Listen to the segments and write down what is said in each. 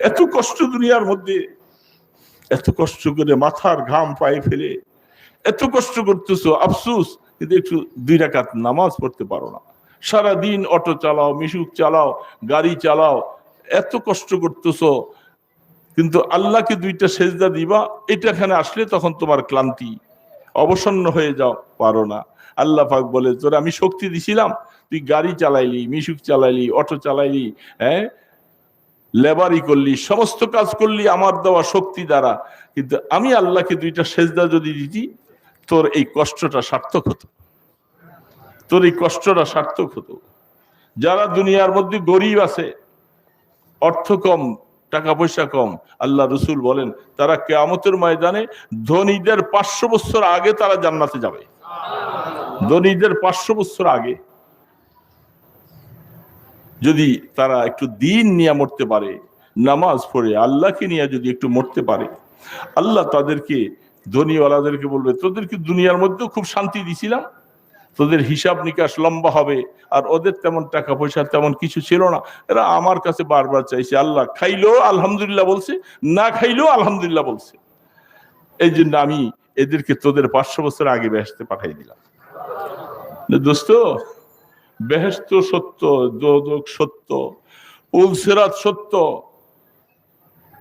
এত কষ্ট দুনিয়ার মধ্যে, এত কষ্ট করে মাথার ঘাম পায়ে ফেলে, এত কষ্ট করতেছো, আফসুস, কিন্তু একটু দুই রাকাত নামাজ পড়তে পারো না। সারা দিন অটো চালাও, মিশুক চালাও, গাড়ি চালাও, এত কষ্ট করতেছো, কিন্তু আল্লাহকে দুইটা সেজদা দিবা, এটা এখানে আসলে তখন তোমার ক্লান্তি, অবসন্ন হয়ে যাও, পারো না। আল্লাহ পাক বলে, তোর আমি শক্তি দিছিলাম, তুই গাড়ি চালাইলি, মিশুক চালাইলি, অটো চালাইলি হ্যাঁ? লেবারি করলি, সমস্ত কাজ করলি, আমার দেওয়া শক্তি দ্বারা। কিন্তু আমি আল্লাহকে দুইটা সেজদা যদি দিতি, তোর এই কষ্টটা সার্থক হতো। তোর এই কষ্টটা সার্থক হতো। যারা দুনিয়ার মধ্যে গরিব আছে, অর্থ কম, টাকা পয়সা কম, আল্লাহ রসুল বলেন, তারা কেয়ামতের ময়দানে ধনীদের পাঁচশো বছর আগে তারা জান্নাতে যাবে। ধনীদের পাঁচশো বছর আগে। যদি তারা একটু দিন নিয়ে মরতে পারে, নামাজ পড়ে, আল্লাহকে নিয়ে যদি একটু মরতে পারে, আল্লাহ তাদেরকে, ধনীওয়ালাদেরকে বলবে তোদেরকে দুনিয়ার মধ্যেও খুব শান্তি দিছিলাম? তোদের হিসাব নিকাশ লম্বা হবে, আর ওদের তেমন টাকা পয়সা তেমন কিছু ছিল না। এরা আমার কাছে বারবার চাইছে, আল্লাহ খাইলো আলহামদুলিল্লাহ বলছে, না খাইলো আলহামদুলিল্লাহ বলছে। এই জন্য আমি এদেরকে তোদের পাঁচশো বছর আগে বেহেস্তে পাঠাই দিলাম। দোস্ত বেহেস্ত সত্য দোদক সত্য উলসেরাত সত্য।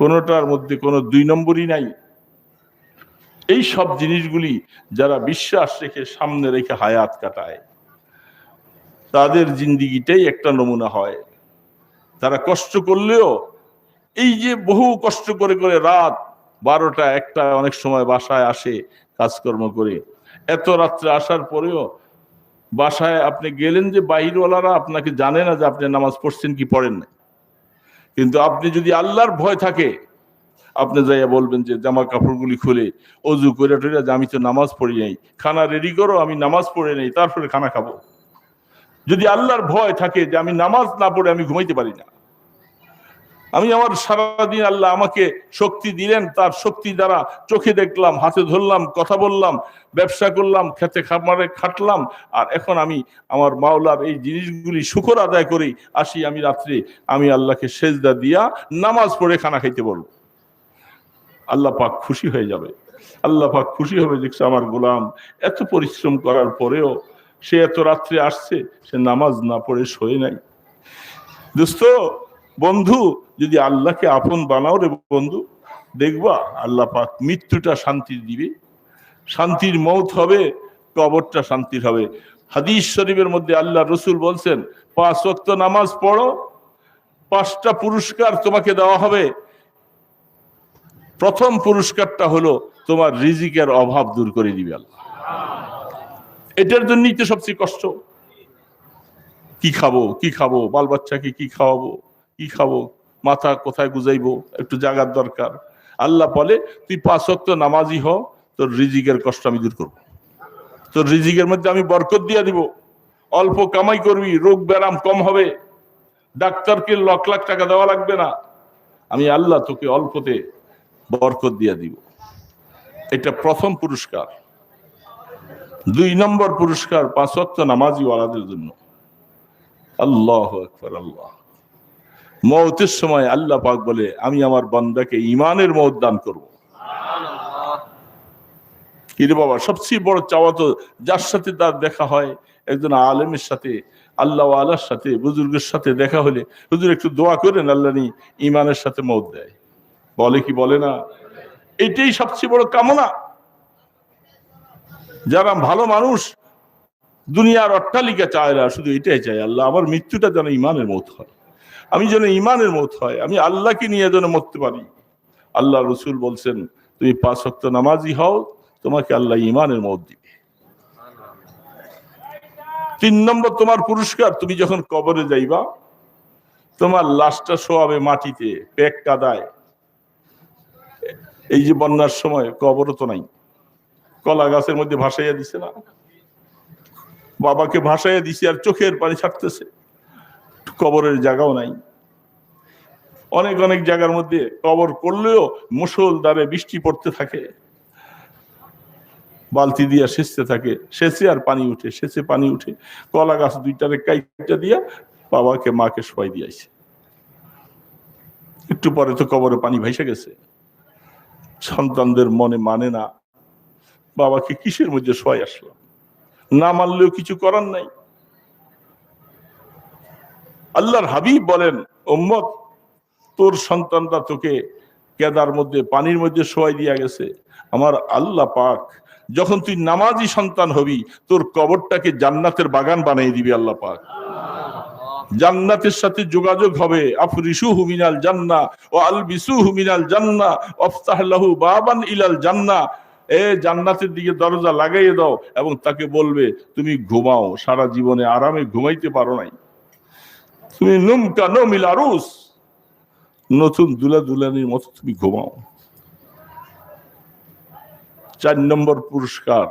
কোনোটার মধ্যে কোনো দুই নম্বরই নাই। এই সব জিনিসগুলি যারা বিশ্বাস রেখে সামনে রেখে হায়াত কাটায়, তাদের জিন্দিগিটাই একটা নমুনা হয়। তারা কষ্ট করলেও, এই যে বহু কষ্ট করে করে রাত বারোটা একটা অনেক সময় বাসায় আসে কাজকর্ম করে, এত রাত্রে আসার পরেও বাসায় আপনি গেলেন যে বাহিরওয়ালারা আপনাকে জানে না যে আপনি নামাজ পড়ছেন কি পড়েন না কিন্তু আপনি যদি আল্লাহর ভয় থাকে, আপনি যাইয়া বলবেন যে জামা কাপড়গুলি খুলে, অজু করে টরে যে আমি তো নামাজ পড়ি নাই, খানা রেডি করো, আমি নামাজ পড়ে নেই, তারপরে খানা খাব। যদি আল্লাহর ভয় থাকে যে আমি নামাজ না পড়ে আমি ঘুমাইতে পারি না। আমি আমার সারাদিন আল্লাহ আমাকে শক্তি দিলেন, তার শক্তি দ্বারা চোখে দেখলাম, হাতে ধরলাম, কথা বললাম, ব্যবসা করলাম, খেতে খামারে খাটলাম, আর এখন আমি আমার মাওলার এই জিনিসগুলি শুকর আদায় করি আসি, আমি রাত্রে আমি আল্লাহকে সেজদা দিয়া নামাজ পড়ে খানা খাইতে বলব। আল্লাহ পাক খুশি হয়ে যাবে। আল্লাহ পাক খুশি হবে, দেখছে আমার গোলাম এত পরিশ্রম করার পরেও সে এত রাত্রে আসছে, সে নামাজ না পড়ে শোয়ে নাই। দোস্ত বন্ধু, যদি আল্লাহকে আপন বানাও রে বন্ধু, দেখবা আল্লাহ পাক মৃত্যুটা শান্তি দিবে। শান্তির মৌত হবে, কবরটা শান্তির হবে। হাদিস শরীফের মধ্যে আল্লাহ রসুল বলছেন, পাঁচ ওয়াক্ত নামাজ পড়ো, পাঁচটা পুরস্কার তোমাকে দেওয়া হবে। প্রথম পুরস্কারটা হলো তোমার রিজিকের অভাব দূর করে দিবে আল্লাহ। এটার জন্যই তো সবচেয়ে কষ্ট। কি খাব কি খাব? বাল বাচ্চাকে কি খাওয়াবো? কি খাব? মাথা কোথায় গুজাইবো? একটু জাগার দরকার। আল্লাহ বলে, তুই পাঁচ ওয়াক্ত নামাজি হ, তোর রিজিকের কষ্ট আমি দূর করব। তোর রিজিকের মধ্যে আমি বরকত দিয়ে দিব। অল্প কামাই করবি, রোগ ব্যারাম কম হবে। ডাক্তারকে লক লাখ টাকা দেওয়া লাগবে না। আমি আল্লাহ তোকে অল্পতে বরকত দিয়ে দিব। এটা প্রথম পুরস্কার। দুই নম্বর পুরস্কার পাঁচ ওয়াক্ত নামাজি ওয়ালাদের জন্য। আল্লাহ আল্লাহ। মৌতের সময় আল্লাহ পাক বলে আমি আমার বান্দাকে ইমানের মত দান করব। কিরে বাবা সবচেয়ে বড় চাওয়া তো যার সাথে তার দেখা হয় একজন আলেমের সাথে আল্লাহ আল্লাহর সাথে বুজুর্গের সাথে দেখা হলে হুজুর একটু দোয়া করেন আল্লাহ নি ইমানের সাথে মত দেয়। বলে কি বলে না? এটাই সবচেয়ে বড় কামনা। যারা ভালো মানুষ দুনিয়ার অট্টালিকা চায় না শুধু এটাই চায় আল্লাহ আমার মৃত্যুটা যেন ইমানের মত হয়। আমি যেন ইমানের মত হয়, আমি আল্লাহকে নিয়ে যেন মরতে পারি। আল্লাহ রসুল বলছেন, তুমি পাঁচ শক্ত নামাজি হও, তোমাকে আল্লাহ ইমানের মত দিবে। তিন নম্বর, তোমার পুরস্কার, তুমি যখন কবরে যাইবা, তোমার লাশটা শোয়াবে মাটিতে পেক কাদায়। এই যে বন্যার সময়, কবরও তো নাই। কলা গাছের মধ্যে ভাসাইয়া দিছে না? বাবাকে ভাসাইয়া দিছে আর চোখের পানি ছাড়তেছে। কবরের জায়গাও নাই। অনেক অনেক জায়গার মধ্যে কবর করলেও মুসল দ্বারে বৃষ্টি পড়তে থাকে। বালতি দিয়া সেচতে থাকে। সেচে আর পানি উঠে, সেচে পানি উঠে কলা গাছ দুইটারে কাইটা দিয়া বাবাকে, মাকে সবাই দিয়েছে একটু পরে তো কবরে পানি ভাইসে গেছে। সন্তানদের মনে মানে না। বাবাকে কিসের মধ্যে শোয়াই আসলো? না মানলেও কিছু করার নাই। আল্লাহর হাবিব বলেন ওম্মত তোর সন্তানটা তোকে কেদার মধ্যে, পানির মধ্যে শোয়াই দিয়া গেছে। আমার আল্লাহ পাক, যখন তুই নামাজি সন্তান হবি, তোর কবরটাকে জান্নাতের বাগান বানিয়ে দিবি আল্লাহ পাক। জান্নাতের সাথে যোগাযোগ হবে। আফরিসু হুমিনাল জান্না ও আল বিসু হুমিনাল জান্না, অফতাহলাহু বাবান ইলাল জান্না। এ জান্নাতের দিকে দরজা লাগাইয়ে দাও এবং তাকে বলবে, তুমি ঘুমাও, সারা জীবনে আরামে ঘুমাইতে পারো নাই। নুমকা নমিল আরুস। নতুন দুলা দুলানির মতো তুমি ঘুমাও। চার নম্বর পুরস্কার।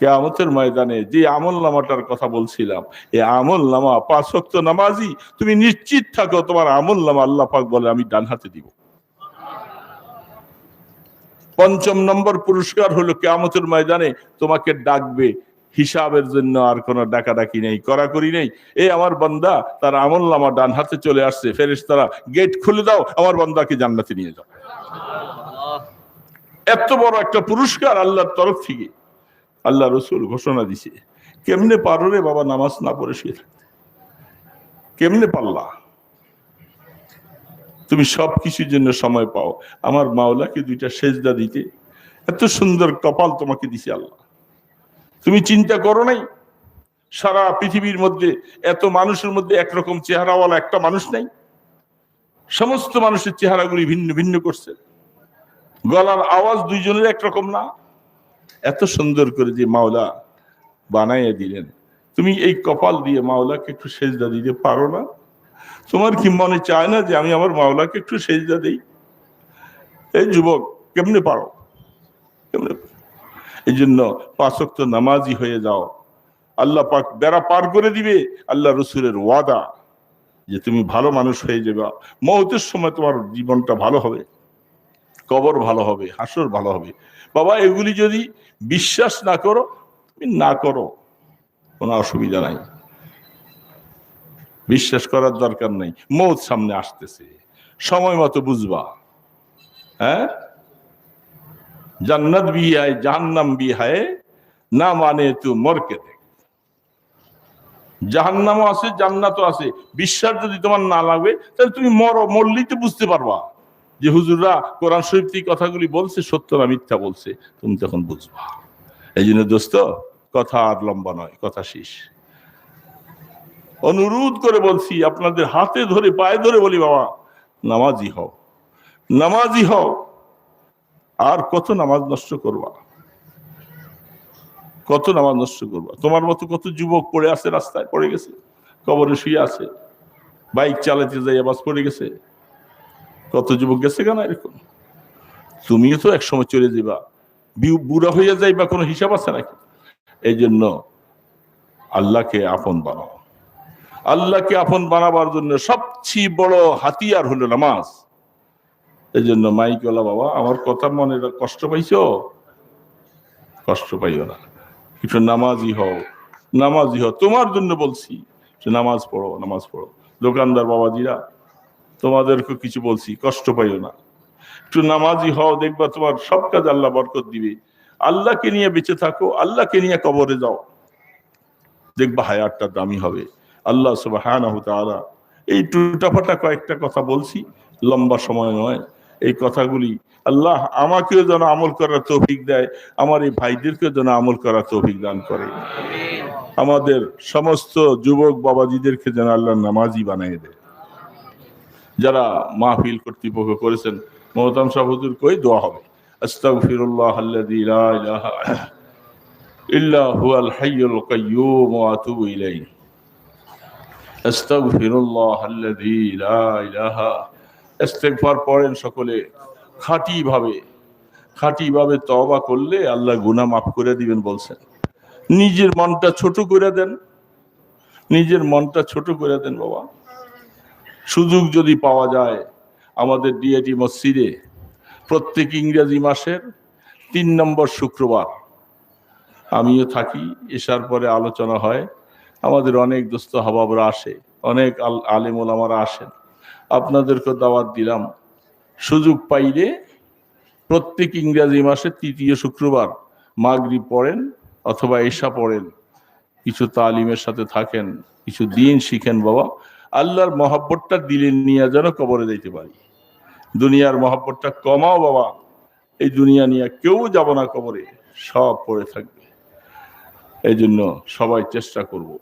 কেয়ামতের ময়দানে যে আমল নামাটার কথা বলছিলাম এই আমল নামা পাঁচ ওয়াক্ত নামাজি, তুমি নিশ্চিত থাকো তোমার আমল নামা আল্লাহ পাক বলে আমি ডান হাতে দিব। পঞ্চম নম্বর পুরস্কার হলো কেয়ামতের ময়দানে তোমাকে ডাকবে হিসাবের জন্য আর কোনো ডাকাডাকি নেই করাকরি নেই। এই আমার বান্দা, তার আমল নামা ডান হাতে চলে আসছে। ফেরেস তারা গেট খুলে দাও, আমার বান্দাকে জান্নাতে নিয়ে যাও। এত বড় একটা পুরস্কার আল্লাহর তরফ থেকে। আল্লাহ রসুল ঘোষণা দিছে, কেমনে পারো রে বাবা নামাজ না পড়ে শুয়ে থাকতে? কেমনে পারলা? তুমি সব কিছুর জন্য সময় পাও। আমার মাওলাকে দুইটা সেজদা দিতে। এত সুন্দর কপাল তোমাকে দিছে আল্লাহ। তুমি চিন্তা করো নাই? সারা পৃথিবীর মধ্যে এত মানুষের মধ্যে একরকম চেহারাওয়ালা একটা মানুষ নাই। সমস্ত মানুষের চেহারাগুলি ভিন্ন ভিন্ন করছে। গলার আওয়াজ দুইজনের একরকম না। এত সুন্দর করে যে মাওলা বানাইয়া দিলেন। তুমি এই কপাল দিয়ে মাওলাকে একটু সেজদা দিতে পারো না? তোমার কি মনে চায় না যে আমি আমার মাওলাকে একটু সেজদা দিই? এই যুবক, কেমনে পারো? কেমনে এই জন্য পাঁচক্ত নামাজি হয়ে যাও। আল্লাহ পাক বেড়া পার করে দিবে, আল্লাহ রসুলের ওয়াদা যে তুমি ভালো মানুষ হয়ে যাবে। মহতের সময় তোমার জীবনটা ভালো হবে, কবর ভালো হবে, হাসর ভালো হবে। বাবা, এগুলি যদি বিশ্বাস না করো, তুমি না করো, কোনো অসুবিধা নাই। বিশ্বাস করার দরকার নেই। মৌত সামনে আসতেছে। সময় মতো বুঝবা। হ্যাঁ? জান্নাত भी है जहन्नम भी है না মানে তু মরকে দেখ জাহান্নামও আছে জান্নাতও আছে বিশ্বাস যদি তোমার না লাগবে তাহলে তুমি মরো মরলেই তো বুঝতে পারবা যে হুজুররা কোরআন শরীফ থেকে কথাগুলি বলছে সত্য না মিথ্যা বলছে তুমি তখন বুঝবা এই জন্য দোস্ত কথা আর লম্বা নয় কথা শেষ অনুরোধ করে বলছি আপনাদের হাতে ধরে পায়ে ধরে বলি বাবা নামাজি হও নামাজি হও আর কত নামাজ নষ্ট করবা? কত নামাজ নষ্ট করবা? তোমার মতো কত যুবক পড়ে আছে রাস্তায়? পড়ে গেছে? কবরে শুয়ে আছে? বাইক চালাতে যাই আবাস পড়ে গেছে? কত যুবক গেছে কেন এরকম? তুমিও তো একসময় চলে যাবা বুড়া হয়ে যাইবা, কোনো হিসাব আছে নাকি? এই জন্য আল্লাহকে আপন বানাও। আল্লাহকে আপন বানাবার জন্য সবচেয়ে বড় হাতিয়ার হলো নামাজ। এই জন্য মাইকলা বাবা, আমার কথা মনে কষ্ট পাইছো? কষ্ট পাইও না। একটু নামাজি হও নামাজি হও। তোমার জন্য বলছি নামাজ পড়ো নামাজ পড়ো। দোকানদার বাবাজিরা, তোমাদেরকে কিছু বলছি, কষ্ট পাইও না। একটু নামাজি হও, দেখবা তোমার সব কাজ আল্লাহ বরকত দিবে। আল্লাহকে নিয়ে বেঁচে থাকো, আল্লাহকে নিয়ে কবরে যাও। দেখবা হায়াতটা দামি হবে। আল্লাহ তাআলা, এই টুটাফাটা কয়েকটা কথা বলছি, লম্বা সময় নয়। এই কথাগুলি। আল্লাহ আমাকেও যেন আমল করার তৌফিক দেয়, আমার এই ভাইদেরকেও যেন আমল করার তৌফিক দান করে। আমাদের সমস্ত যুবক বাবাজিদেরকে যেন আল্লাহ নামাজি বানিয়ে দেয়। যারা মাহফিল কর্তৃপক্ষ করেছেন, মহতাম সাহ হুজুর কই দোয়া হবে। আস্তাগফিরুল্লাহ আল্লাযী ইল্লা হুয়াল হাইয়ুল কাইয়্যুম ওয়া আতুবু ইলাইহি। আস্তাগফিরুল্লাহ আল্লাযী লা ইলাহা ইস্তেগফার পড়েন সকলে। খাঁটি ভাবে খাঁটি ভাবে তওবা করলে আল্লাহ গুনাহ মাফ করে দিবেন বলছেন। নিজের মনটা ছোট করে দেন। নিজের মনটা ছোট করে দেন বাবা। সুযোগ যদি পাওয়া যায় আমাদের ডিএটি মসজিদে, প্রত্যেক ইংরেজি মাসের তিন নম্বর শুক্রবার আমিও থাকি, এসার পরে আলোচনা হয়। আমাদের অনেক দোস্ত হবাবরা আসে, অনেক আল, আলিম ওলামারা আসেন। আপনাদেরকে দাওয়াত দিলাম। সুযোগ পাইলে প্রত্যেক ইংরাজি মাসে তৃতীয় শুক্রবার মাগরি পড়েন অথবা এশা পড়েন। কিছু তালিমের সাথে থাকেন, কিছু দিন শিখেন বাবা। আল্লাহর মহাব্বতটা দিলে নিয়ে যেন কবরে যাইতে পারি। দুনিয়ার মহাব্বতটা কমাও বাবা। এই দুনিয়া নিয়ে কেউ যাব না কবরে, সব পড়ে থাকবে। এই জন্য সবাই চেষ্টা করব।